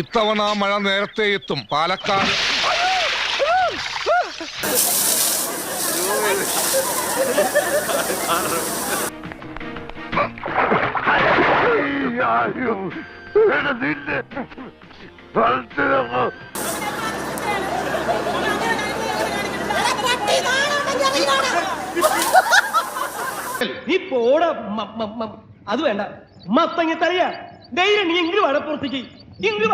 ഇത്തവണ മഴ നേരത്തെ എത്തും. പാലക്കാട്. പോട അത് വേണ്ട. മത്തങ്ങ തറിയ ധൈര്യം നീ ഇങ്ങനെ വട പുറത്തേക്ക് ഇങ്ങനെ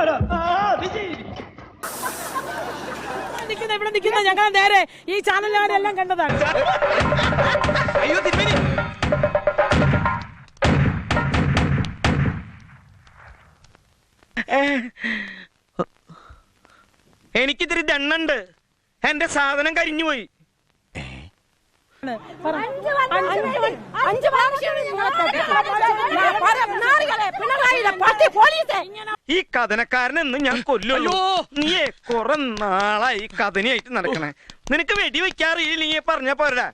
ശരി നിൽക്കുന്ന ഇവിടെ നിൽക്കുന്ന ഞങ്ങൾ നേരെ ഈ ചാനലുകാരെല്ലാം കണ്ടതാണ്. എനിക്കിതിരി ദണ്ണുണ്ട് എന്റെ സാധനം കരിഞ്ഞുപോയി. അഞ്ച് ഈ കഥനക്കാരനെന്ന് ഞാൻ കൊല്ലല്ലോ നീയെ കൊറേ നാളായി കഥനയായിട്ട് നടക്കണേ. നിനക്ക് വെടി നീ പറഞ്ഞ പോരാ